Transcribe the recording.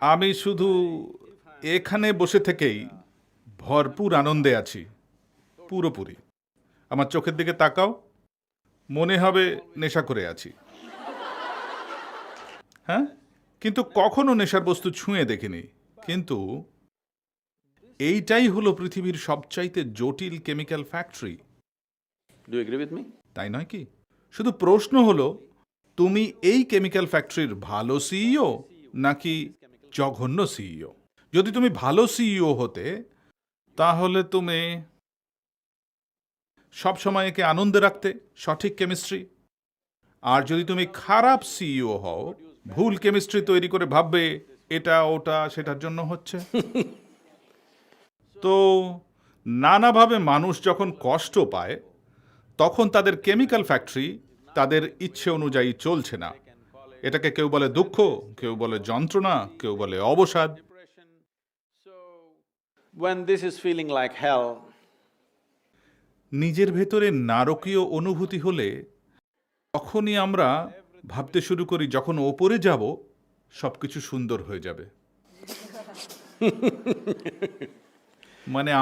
আমি শুধু এখানে বসে থেকেই ভরপুর আনন্দে আছি পুরোপুরি। আমার চোখের দিকে তাকাও মনে হবে নেশা করে আছি। হ্যাঁ? কিন্তু কখনো নেশার বস্তু ছুঁয়ে দেখিনি। কিন্তু এইটাই হলো পৃথিবীর সবচাইতে জটিল কেমিক্যাল ফ্যাক্টরি? তাই নয় কি? শুধু প্রশ্ন হলো তুমি এই কেমিক্যাল ফ্যাক্টরির ভালো সিইও নাকি জঘন্য সিইও যদি তুমি ভালো সিইও হতে, তাহলে তুমি সব সময় একে আনন্দে রাখতে, সঠিক কেমিস্ট্রি। আর যদি তুমি খারাপ সিইও হও, ভুল কেমিস্ট্রি তৈরি করে ভাববে, এটা, ওটা, সেটার জন্য হচ্ছে। তো নানাভাবে মানুষ যখন কষ্ট পায়, তখন তাদের কেমিক্যাল ফ্যাক্টরি তাদের ইচ্ছে অনুযায়ী চলছে না। এটাকে কেউ বলে দুঃখ কেউ বলে যন্ত্রণা কেউ বলে অবসাদ। নিজের ভেতরে নারকীয় অনুভূতি হলে তখনই আমরা ভাবতে শুরু করি যখন ওপরে যাব সবকিছু সুন্দর হয়ে যাবে। মানে